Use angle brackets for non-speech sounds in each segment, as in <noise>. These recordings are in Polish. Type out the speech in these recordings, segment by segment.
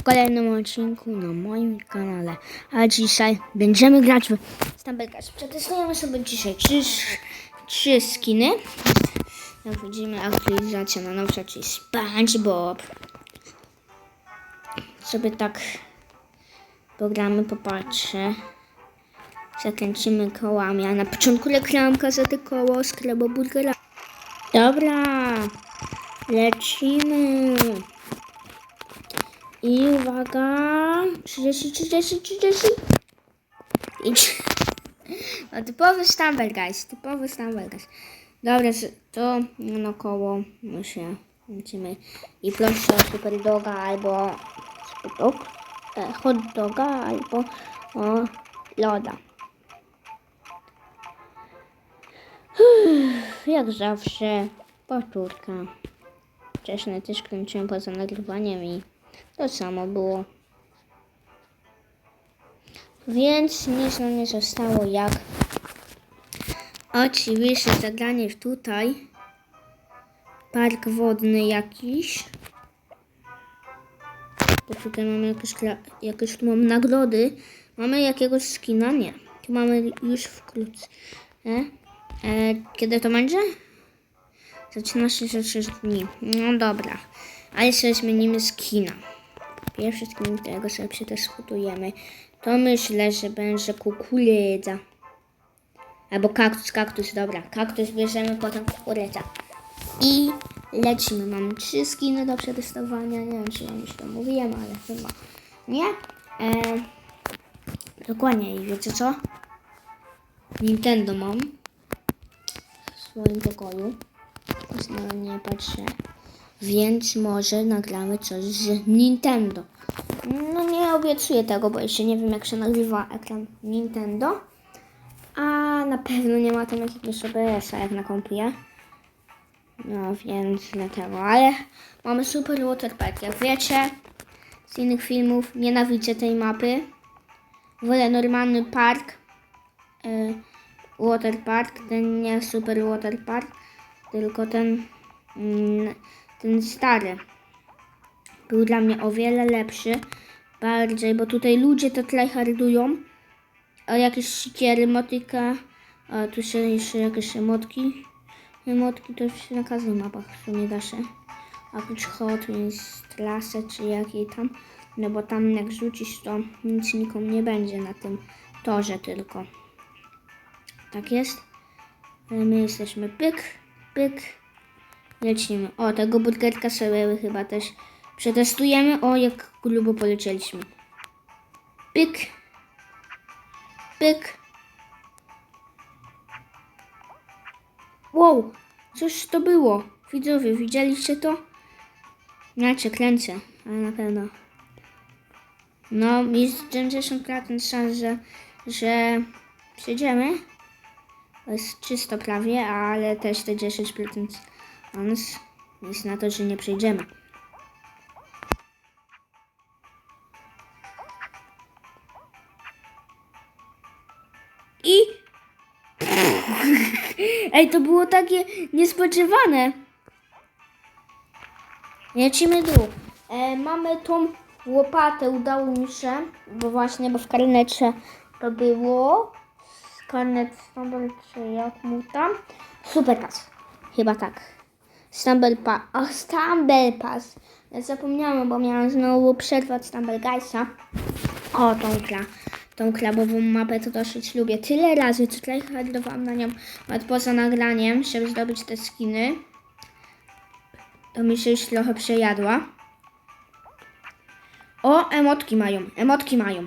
w kolejnym odcinku na moim kanale. A dzisiaj będziemy grać w Stumble Przetestujemy sobie dzisiaj trzy, trzy skiny. Jak widzimy aktualizacja na nowsza, czyli SpongeBob. Sobie tak pogramy, popatrzę. Zakręcimy kołami, a na początku reklamka za te koło z Burgera. Dobra, lecimy. I uwaga, 30, 30, 30. Idź. <laughs> No, typowy Stumble Guys, typowy Stumble Guys. Dobra, to no koło my się lecimy. I proszę super doga albo super dog, e, hot doga albo o loda. Uff, <sighs> Jak zawsze, powtórka. Wcześniej też kręciłem poza nagrywaniem i to samo było. Więc nic nam nie zostało jak oczywiście zagranie tutaj park wodny jakiś. Bo tutaj mamy jakieś, jakieś tu mamy nagrody. Mamy jakiegoś skina? Nie. Tu mamy już wkrótce. E? E, kiedy to będzie? Za 3 dni. No dobra. Ale sobie zmienimy skina. Pierwszy skin, którego sobie przetestujemy, to myślę, że będzie kukurydza. Albo kaktus, kaktus, dobra. Kaktus bierzemy, potem kukurydza. I lecimy. Mam trzy skiny do przetestowania. Nie wiem, czy ja już to mówiłem, ale chyba nie. E, dokładnie. I wiecie co? Nintendo mam w swoim pokoju. Na nie patrzę. Więc może nagramy coś z Nintendo. No nie obiecuję tego, bo jeszcze nie wiem jak się nazywa ekran Nintendo. A na pewno nie ma tam jakiegoś OBS-a jak na kompie. No więc dlatego, ale mamy super waterpark. Jak wiecie z innych filmów, nienawidzę tej mapy. Wolę normalny park. Y, waterpark, ten nie super waterpark, tylko ten, mm, ten stary. Był dla mnie o wiele lepszy. Bardziej, bo tutaj ludzie to tryhardują. A jakieś sikiery, motyka. A tu się jeszcze jakieś emotki. Emotki to się na każdych mapach w sumie da się. Oprócz Hot Wheels klasę czy jakiej tam. No bo tam jak rzucisz to nic nikomu nie będzie na tym torze tylko. Tak jest. My jesteśmy pyk, pyk. Lecimy. O, tego burgerka sobie chyba też przetestujemy. O, jak grubo polecieliśmy. Pyk. Pyk. Wow, coś to było. Widzowie, widzieliście to? Cię kręcę, ale na pewno. No, jest 90% szans, że, że przejdziemy. To jest czysto prawie, ale też te 10% szans jest na to, że nie przejdziemy. I... <laughs> Ej, to było takie niespodziewane. Lecimy dół. E, mamy tą łopatę, udało mi się, bo właśnie, bo w karnecie to było. Karnet Stumble, czy jak mu tam? Super Pass. Chyba tak. Stumble Pass. O, Stumble Pass. Ja zapomniałam, bo miałam znowu przerwę od Stumble Guysa. O, tą kla. Tą klabową mapę to dosyć lubię. Tyle razy tutaj handlowałam na nią nawet poza nagraniem, żeby zdobyć te skiny. To mi się już trochę przejadła. O, emotki mają, emotki mają.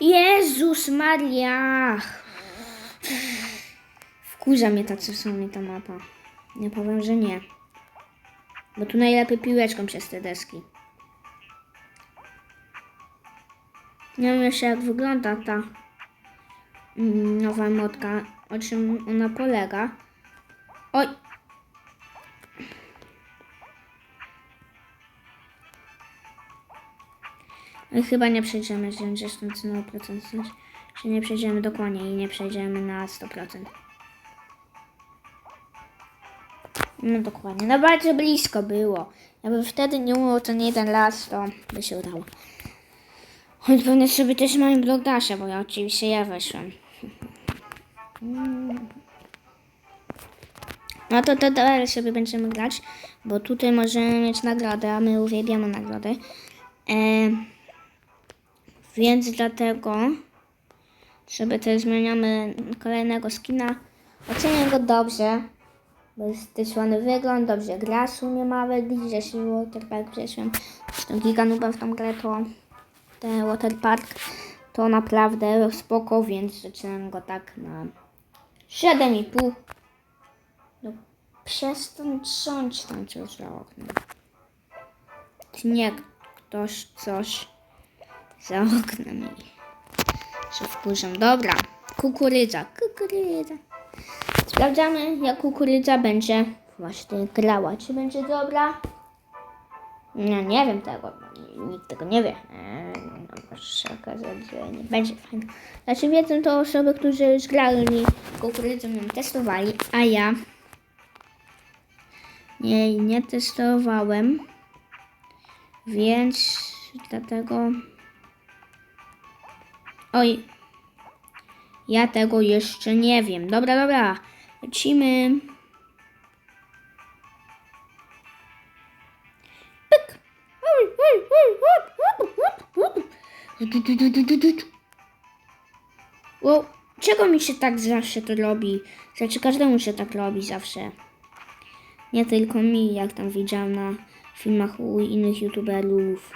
Jezus Maria! Wkurza mnie ta czasami ta mapa. Nie powiem, że nie. Bo tu najlepiej piłeczką przez te deski. Nie wiem jeszcze jak wygląda ta mm, nowa motka, o czym ona polega. Oj! Chyba nie przejdziemy z 90%, że nie przejdziemy dokładnie i nie przejdziemy na 100%. No dokładnie. No bardzo blisko było. Jakby wtedy nie umiał to nie jeden raz, to by się udało. Choć pewnie sobie też mam blok dasha, bo ja oczywiście ja weszłem. No to to dalej sobie będziemy grać, bo tutaj możemy mieć nagrodę, a my uwielbiamy nagrody. E, więc dlatego sobie też zmieniamy kolejnego skina. Ocenię go dobrze, bo jest też wygląd, dobrze gra sumie małe, gdzieś waterpark przeszłem. Zresztą giga nubem w tą grę to ten waterpark to naprawdę spoko, więc zaczynam go tak na 7,5. No przestań trząść tam coś za oknem. Nie ktoś coś za oknem się. Dobra, kukurydza, kukurydza. Sprawdzamy, jak kukurydza będzie właśnie grała. Czy będzie dobra? No nie wiem tego, nikt tego nie wie. Eee, no, może się okazać, że nie będzie fajnie. Znaczy wiedzą to osoby, którzy już grali kukurydzą ją testowali, a ja jej nie testowałem, więc dlatego oj, ja tego jeszcze nie wiem. Dobra, dobra, lecimy. Pyk. Wow, czego mi się tak zawsze to robi? Znaczy każdemu się tak robi zawsze. Nie tylko mi, jak tam widziałam na filmach u innych youtuberów.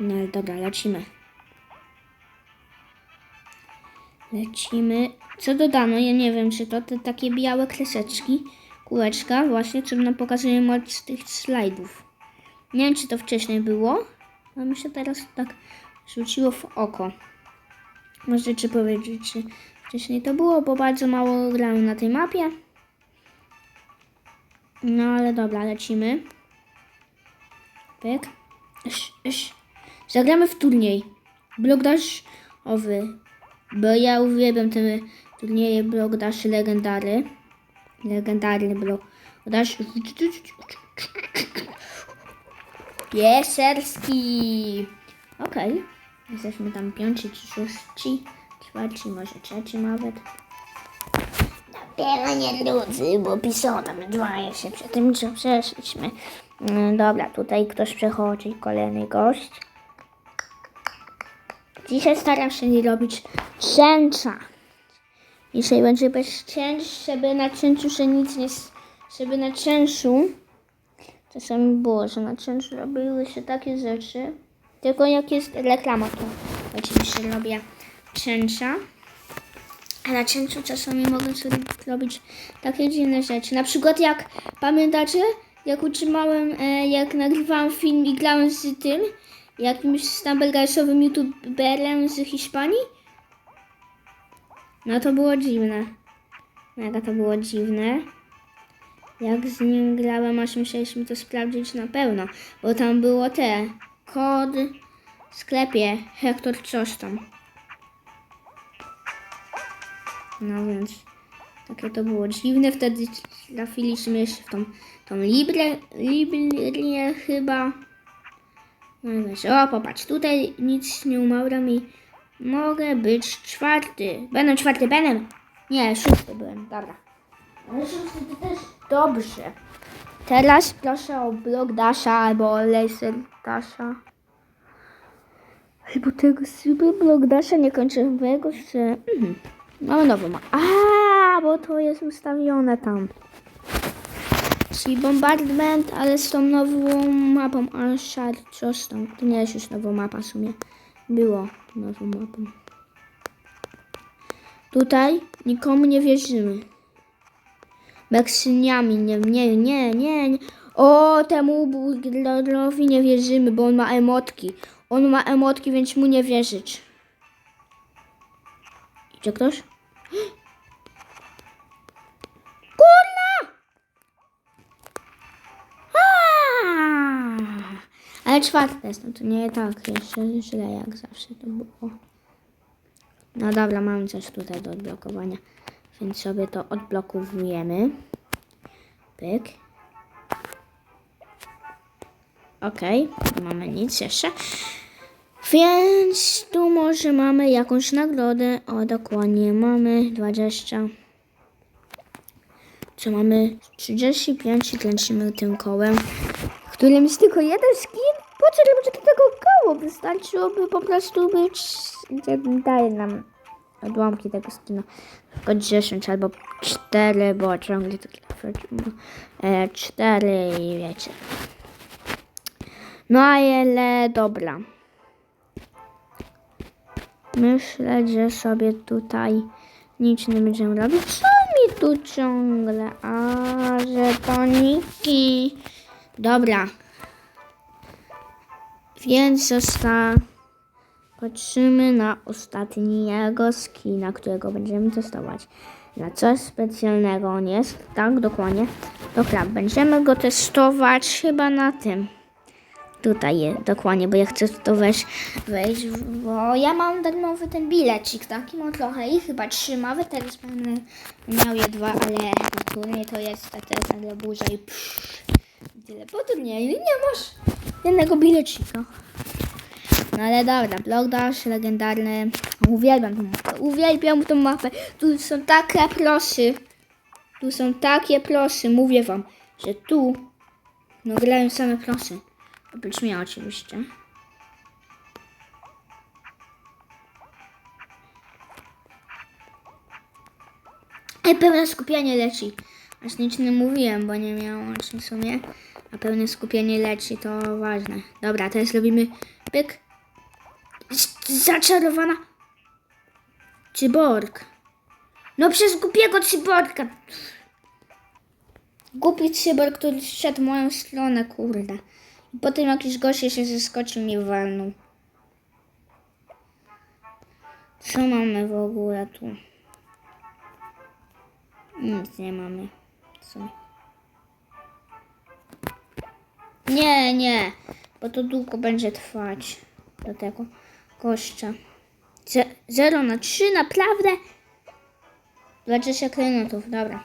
No dobra, lecimy. Lecimy. Co dodano? Ja nie wiem, czy to te takie białe kreseczki, kółeczka, właśnie, co nam pokazuje moc tych slajdów. Nie wiem, czy to wcześniej było, ale mi się teraz tak rzuciło w oko. Możecie powiedzieć, czy wcześniej to było, bo bardzo mało grałem na tej mapie. No ale dobra, lecimy. Pyk. Zagramy w turniej. Blok dashowy. Bo ja uwielbiam te turnieje blok dash legendary. Legendarny blok dash. Pieserski. Okej. Jesteśmy tam piąci, czy szóści, czwarci, może trzeci nawet. Dopiero nie ludzy, bo piszą tam dwa jeszcze przed tym, co przeszliśmy. Mm, Dobra, tutaj ktoś przechodzi, kolejny gość. Dzisiaj staram się nie robić cięcia. Dzisiaj będzie bez cięć, żeby na cięciu się nic nie... Żeby na cięciu... Czasami było, że na cięciu robiły się takie rzeczy. Tylko jak jest reklama, to oczywiście robię cięcia. A na cięciu czasami mogę sobie robić takie dziwne rzeczy. Na przykład jak pamiętacie, jak utrzymałem, e, jak nagrywałam film i grałem z tym, jakimś stumble-guysowym youtuberem z Hiszpanii? No to było dziwne. Mega to było dziwne. Jak z nim grałem, aż musieliśmy to sprawdzić na pewno, bo tam było te kod w sklepie Hektor coś tam. No więc takie to było dziwne. Wtedy trafiliśmy jeszcze w tą, tą Librię chyba. O popatrz, tutaj nic nie umarłem i mogę być czwarty. Będę czwarty, będę. Nie, szósty byłem, dobra. Ale szósty to też dobrze. Teraz proszę o blok Dasha albo o laser Dasha. Albo tego super blok Dasha niekończowego z... Mhm. Mamy nową. A, bo to jest ustawione tam. Czyli bombardment, ale z tą nową mapą Uncharted coś tam. To nie jest już nowa mapa w sumie. Było nową mapą. Tutaj nikomu nie wierzymy. Meksyniami, nie, nie, nie, nie, nie. O, temu burgerowi nie wierzymy, bo on ma emotki. On ma emotki, więc mu nie wierzyć. Idzie ktoś? Ale czwarte jest, no to nie tak jeszcze źle jak zawsze to było. No dobra, mamy coś tutaj do odblokowania, więc sobie to odblokowujemy. Pyk. Okej, nie mamy nic jeszcze. Więc tu może mamy jakąś nagrodę. O, dokładnie, mamy 20. Co mamy? 35 i kręcimy tym kołem, w którym jest tylko jeden skin. Po co robić tego koło? Wystarczyłoby po prostu być... Daje nam odłamki tego skina. Tylko 10 albo 4, bo ciągle takie e, 4 i wiecie. No ale dobra. Myślę, że sobie tutaj nic nie będziemy robić. Co mi tu ciągle? A, że to niki. Dobra. Więc zosta... Patrzymy na ostatniego skina, którego będziemy testować. Na coś specjalnego on jest. Tak, dokładnie. Dobra, będziemy go testować chyba na tym. Tutaj jest, dokładnie, bo ja chcę to wejść, wejść, bo ja mam darmowy ten bilecik, taki mam trochę i chyba trzymawy, teraz będę miał je dwa, ale turniej to jest ta nagle burza i psz, tyle po turnieju nie masz jednego bilecika. No ale dobra, Block Dash, legendarny, uwielbiam tą mapę, uwielbiam tą mapę, tu są takie prosy, tu są takie prosy, mówię wam, że tu, no grają same prosy. Oprócz mnie oczywiście. I pełne skupienie leci. Aż nic nie mówiłem, bo nie miałam o czym w sumie. A pełne skupienie leci, to ważne. Dobra, teraz robimy pyk. Zaczarowana. Cyborg. No przez głupiego cyborga. Głupi cyborg, który szedł w moją stronę, kurde. I potem jakiś gość się zeskoczył mnie walnął. Co mamy w ogóle tu? Nic nie mamy. Co? Nie, nie, bo to długo będzie trwać do tego. Ze 0 na 3, naprawdę? 20 krenotów, dobra.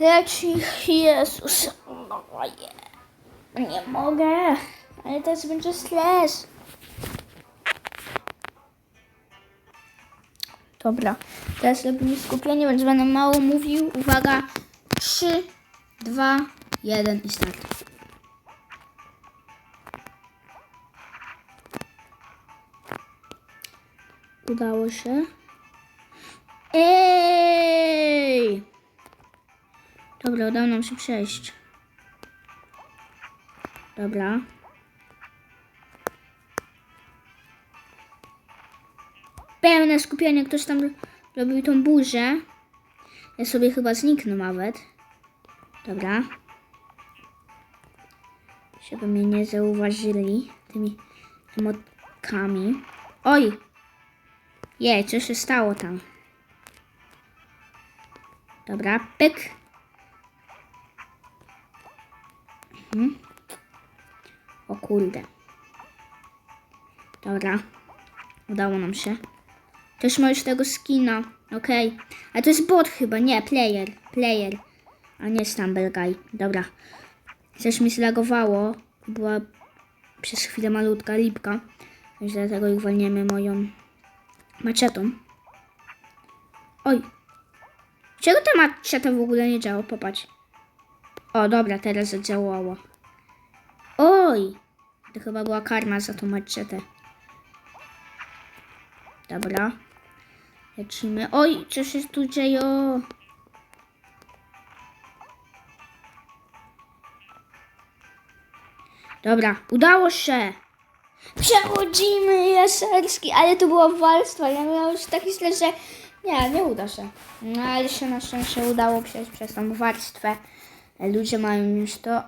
Leci, Jezus. O, je. Nie mogę, ale teraz będzie stres. Dobra, teraz robimy skupienie, więc będę mało mówił. Uwaga, 3, 2, 1 i start. Udało się. Ej! Dobra, udało nam się przejść. Dobra. Pełne skupienie, ktoś tam robił tą burzę. Ja sobie chyba zniknę nawet. Dobra. Żeby mnie nie zauważyli tymi emotkami. Oj! Jej, co się stało tam? Dobra, pyk. Mhm. O kurde. Dobra. Udało nam się. Też już tego skina. Okej. A to jest bot chyba. Nie, player. Player. A nie Stumble Guy. Dobra. Coś mi zlagowało. Była przez chwilę malutka lipka. Więc dlatego ich walniemy moją maczetą. Oj. Czego ta maczeta w ogóle nie działa? Popatrz. O, dobra, teraz zadziałało. Oj! To chyba była karma za tą maczetę. Dobra. Lecimy. Oj, co się tu dzieje? Dobra, udało się. Przechodzimy Jaserski, ale to było walstwo. Ja miałam już taki stres, że nie, nie uda się. No ale się na szczęście udało przejść przez tą warstwę. Ludzie mają już to.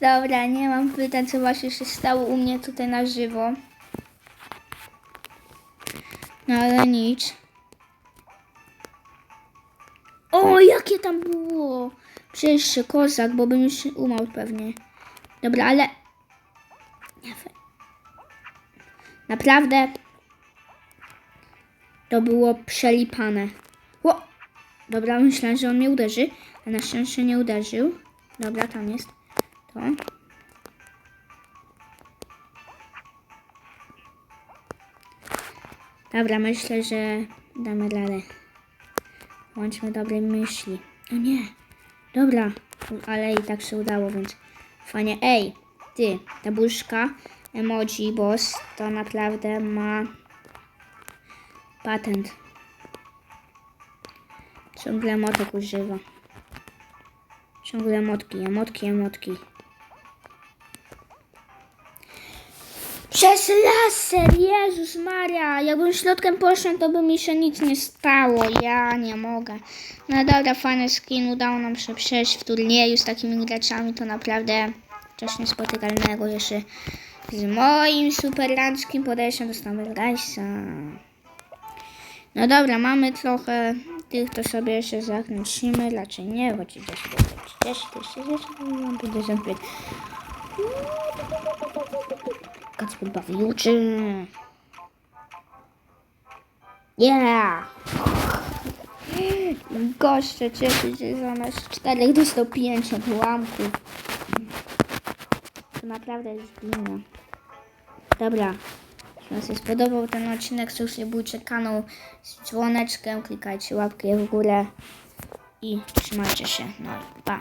Dobra, nie mam pytań, co właśnie się stało u mnie tutaj na żywo. No ale nic. O, jakie tam było! Przejście kozak, bo bym już umarł pewnie. Dobra, ale... Nie wiem. Naprawdę... To było przelipane. Ło! Dobra, myślałem, że on mnie uderzy, a na szczęście nie uderzył. Dobra, tam jest to. Dobra, myślę, że damy radę. Łączmy dobre myśli. O nie. Dobra, ale i tak się udało, więc fajnie. Ej, ty, ta buźka emoji boss to naprawdę ma patent. Ciągle motek używa. Ciągle motki, emotki, emotki. Przez laser, Jezus Maria, jakbym środkiem poszedł, to by mi się nic nie stało, ja nie mogę. No dobra, fajny skin, udało nam się przejść w turnieju z takimi graczami, to naprawdę coś niespotykalnego, jeszcze z moim superranckim podejściem do Stammergeista. No dobra, mamy trochę tych, to sobie jeszcze zakręcimy, raczej nie, choć 10, 30, 40, 55. Kacper bawiuczy. Yeah! Goście cieszy się zamiast 4 dostał 5 odłamków. To naprawdę jest glina. Dobra. Jeśli Wam się spodobał ten odcinek, subskrybujcie kanał z dzwoneczkiem, klikajcie łapkę w górę i trzymajcie się. No i pa.